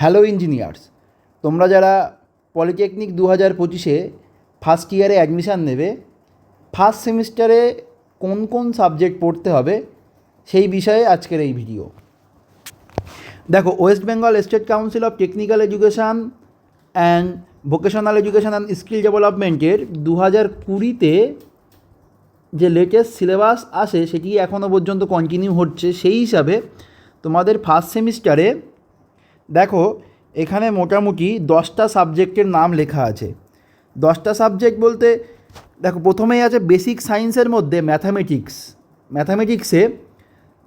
Hello engineers, তোমরা যারা polytechnic দু হাজার পঁচিশে ফার্স্ট ইয়ারে অ্যাডমিশান নেবে ফার্স্ট সেমিস্টারে কোন কোন সাবজেক্ট পড়তে হবে সেই বিষয়ে আজকের এই ভিডিও দেখো West Bengal State Council of Technical Education and Vocational Education and Skill ডেভেলপমেন্টের দু হাজার কুড়িতে যে লেটেস্ট সিলেবাস আসে, সেটি এখনও পর্যন্ত কন্টিনিউ হচ্ছে। সেই হিসাবে তোমাদের ফার্স্ট সেমিস্টারে দেখো, এখানে মোটামুটি দশটা সাবজেক্টের নাম লেখা আছে। দশটা সাবজেক্ট বলতে, দেখো, প্রথমেই আছে বেসিক সায়েন্সের মধ্যে ম্যাথামেটিক্স। ম্যাথামেটিক্সে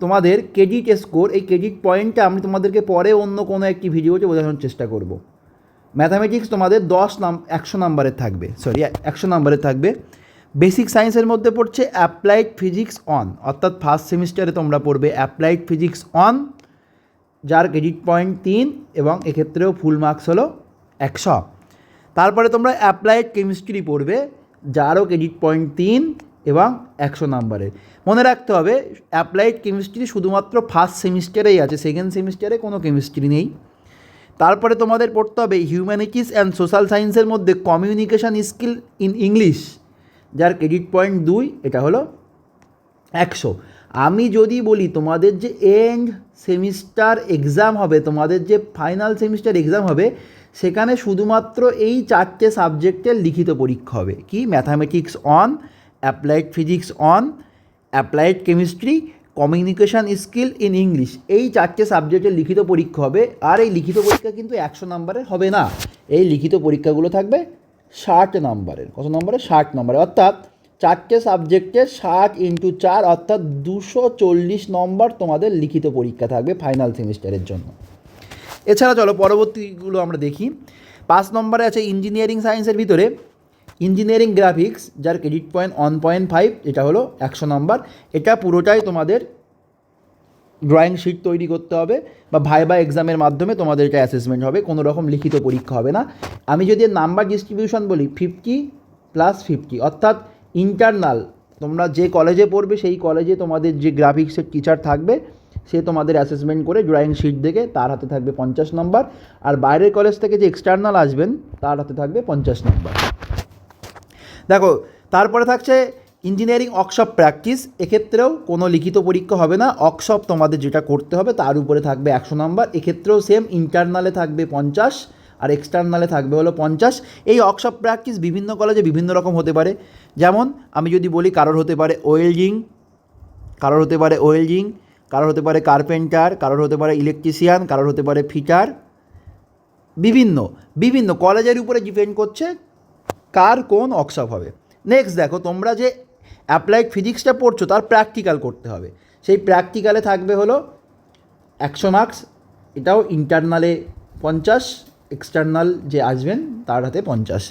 তোমাদের ক্রেডিট স্কোর, এই ক্রেডিট পয়েন্টটা আমি তোমাদেরকে পরে অন্য কোনো একটি ভিডিওতে বোঝানোর চেষ্টা করব। ম্যাথামেটিক্স তোমাদের দশ নাম, একশো নাম্বারের থাকবে সরি একশো নাম্বারের থাকবে। বেসিক সায়েন্সের মধ্যে পড়ছে অ্যাপ্লাইড ফিজিক্স অন অর্থাৎ ফার্স্ট সেমিস্টারে তোমরা পড়বে অ্যাপ্লাইড ফিজিক্স অন যার ক্রেডিট পয়েন্ট তিন এবং এক্ষেত্রেও ফুল মার্কস হলো একশো। তারপরে তোমরা অ্যাপ্লাইড কেমিস্ট্রি পড়বে, যারও ক্রেডিট পয়েন্ট তিন এবং একশো নাম্বারের মনে রাখতে হবে অ্যাপ্লাইড কেমিস্ট্রি শুধুমাত্র ফার্স্ট সেমিস্টারেই আছে সেকেন্ড সেমিস্টারে কোনো কেমিস্ট্রি নেই। তারপরে তোমাদের পড়তে হবে হিউম্যানিটিস অ্যান্ড সোশ্যাল সায়েন্সের মধ্যে কমিউনিকেশান স্কিল ইন ইংলিশ যার ক্রেডিট পয়েন্ট দুই, এটা হলো একশো। আমি যদি বলি তোমাদের যে এন্ড সেমিস্টার এক্সাম হবে, তোমাদের যে ফাইনাল সেমিস্টার এক্সাম হবে, সেখানে শুধুমাত্র এই চারটে সাবজেক্টের লিখিত পরীক্ষা হবে। কি? Mathematics one applied physics one applied chemistry communication skill in English এই চারটে সাবজেক্টের লিখিত পরীক্ষা হবে, আর এই লিখিত পরীক্ষা কিন্তু একশো নম্বরের হবে না। এই লিখিত পরীক্ষাগুলো থাকবে ষাট নম্বরের কত নম্বরে ষাট নম্বরে অর্থাৎ চারটে সাবজেক্টে ষাট ইন্টু চার অর্থাৎ দুশো চল্লিশ নম্বর তোমাদের লিখিত পরীক্ষা থাকবে ফাইনাল সেমিস্টারের জন্য। এছাড়া চলো পরবর্তীগুলো আমরা দেখি। পাঁচ নম্বরে আছে ইঞ্জিনিয়ারিং সায়েন্সের ভিতরে। ইঞ্জিনিয়ারিং গ্রাফিক্স যার credit point one point five এটা হলো একশো নম্বর এটা পুরোটাই তোমাদের ড্রয়িং শিট তৈরি করতে হবে বা ভাইবা এক্সামের মাধ্যমে তোমাদের এটা অ্যাসেসমেন্ট হবে, কোনো রকম লিখিত পরীক্ষা হবে না। আমি যদি নাম্বার ডিস্ট্রিবিউশন বলি ফিফটি প্লাস ফিফটি অর্থাৎ ইন্টারনাল তোমরা যে কলেজে পড়বে, সেই কলেজে তোমাদের যে গ্রাফিক্সের টিচার থাকবে, সে তোমাদের অ্যাসেসমেন্ট করে ড্রয়িং শিট দেখে তার হাতে থাকবে পঞ্চাশ নম্বর আর বাইরের কলেজ থেকে যে এক্সটার্নাল আসবেন, তার হাতে থাকবে পঞ্চাশ নম্বর দেখো, তারপরে থাকছে ইঞ্জিনিয়ারিং ওয়ার্কশপ প্র্যাকটিস এক্ষেত্রেও কোনো লিখিত পরীক্ষা হবে না ওয়ার্কশপ তোমাদের যেটা করতে হবে তার উপরে থাকবে একশো নম্বর এক্ষেত্রেও সেম ইন্টারনালে থাকবে পঞ্চাশ আর এক্সটার্নালে থাকবে হলো পঞ্চাশ। এই ওয়ার্কশপ প্র্যাকটিস বিভিন্ন কলেজে বিভিন্ন রকম হতে পারে। যেমন আমি যদি বলি কারোর হতে পারে ওয়েল্ডিং, কারোর হতে পারে ওয়েল্ডিং, কারোর হতে পারে কার্পেন্টার, কারোর হতে পারে ইলেকট্রিশিয়ান, কারোর হতে পারে ফিটার, বিভিন্ন বিভিন্ন কলেজের উপরে ডিপেন্ড করছে কার কোন ওয়ার্কশপ হবে। নেক্সট দেখো, তোমরা যে অ্যাপ্লাইড ফিজিক্সটা পড়ছো তার প্র্যাকটিক্যাল করতে হবে। সেই প্র্যাকটিক্যালে থাকবে হলো একশো মার্কস, এটাও ইন্টারনালে পঞ্চাশ এক্সটার্নাল যে আসবেন তার হাতে পঞ্চাশ।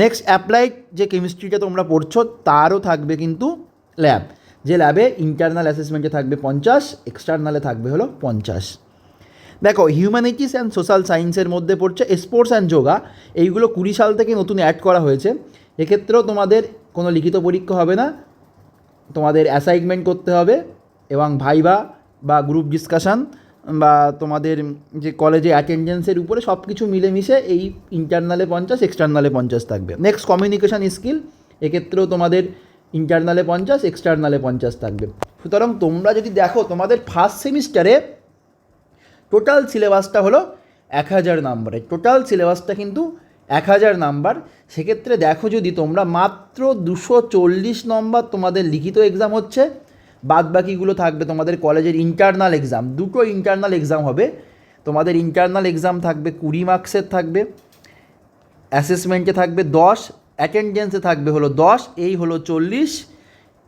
নেক্সট অ্যাপ্লাইড যে কেমিস্ট্রিটা তোমরা পড়ছো, তারও থাকবে কিন্তু ল্যাব যে ল্যাবে ইন্টারনাল অ্যাসেসমেন্টে থাকবে পঞ্চাশ এক্সটার্নালে থাকবে হলো পঞ্চাশ। দেখো হিউম্যানিটিস অ্যান্ড সোশ্যাল সায়েন্সের মধ্যে পড়ছে স্পোর্টস অ্যান্ড যোগা এইগুলো কুড়ি সাল থেকে নতুন অ্যাড করা হয়েছে। এক্ষেত্রেও তোমাদের কোনো লিখিত পরীক্ষা হবে না। তোমাদের অ্যাসাইনমেন্ট করতে হবে এবং ভাইবা বা গ্রুপ ডিসকাশান বা তোমাদের যে কলেজে অ্যাটেন্ডেন্সের উপরে সব কিছু মিলেমিশে এই ইন্টারনালে পঞ্চাশ এক্সটার্নালে পঞ্চাশ থাকবে। নেক্সট কমিউনিকেশান স্কিল এক্ষেত্রেও তোমাদের ইন্টারনালে পঞ্চাশ এক্সটার্নালে পঞ্চাশ থাকবে। সুতরাং তোমরা যদি দেখো, তোমাদের ফার্স্ট সেমিস্টারে টোটাল সিলেবাসটা হলো এক হাজার নাম্বারের টোটাল সিলেবাসটা কিন্তু এক হাজার নাম্বার সেক্ষেত্রে দেখো যদি তোমরা মাত্র দুশো চল্লিশ নম্বর তোমাদের লিখিত এক্সাম হচ্ছে বাদ বাকিগুলো থাকবে তোমাদের কলেজের ইন্টারনাল এক্সাম দুটো ইন্টারনাল এক্সাম হবে। তোমাদের ইন্টারনাল এক্সাম থাকবে কুড়ি মার্কসের থাকবে। অ্যাসেসমেন্টে থাকবে দশ অ্যাটেন্ডেন্সে থাকবে হলো দশ, এই হলো চল্লিশ।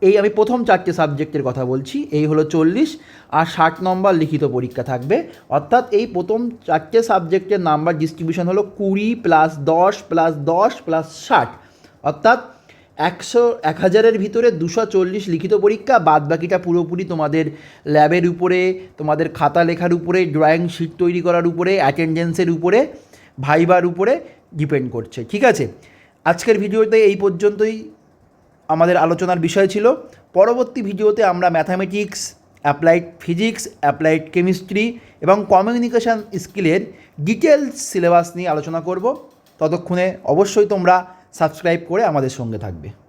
এই আমি প্রথম চারটে সাবজেক্টের কথা বলছি, এই হলো চল্লিশ। আর ষাট নম্বর লিখিত পরীক্ষা থাকবে। অর্থাৎ এই প্রথম চারটে সাবজেক্টের নাম্বার ডিস্ট্রিবিউশন হলো কুড়ি প্লাস দশ প্লাস দশ প্লাস ষাট। অর্থাৎ একশো, এক হাজারের ভিতরে দুশো চল্লিশ লিখিত পরীক্ষা বাদ বাকিটা পুরোপুরি তোমাদের ল্যাবের উপরে, তোমাদের খাতা লেখার উপরে, ড্রয়িং শিট তৈরি করার উপরে, অ্যাটেন্ডেন্সের উপরে, ভাইবার উপরে ডিপেন্ড করছে, ঠিক আছে? আজকের ভিডিওতে এই পর্যন্তই আমাদের আলোচনার বিষয় ছিল। পরবর্তী ভিডিওতে আমরা mathematics, applied physics, applied chemistry এবং কমিউনিকেশান স্কিলের ডিটেলস সিলেবাস নিয়ে আলোচনা করব। ততক্ষণে অবশ্যই তোমরা সাবস্ক্রাইব করে আমাদের সঙ্গে থাকবে।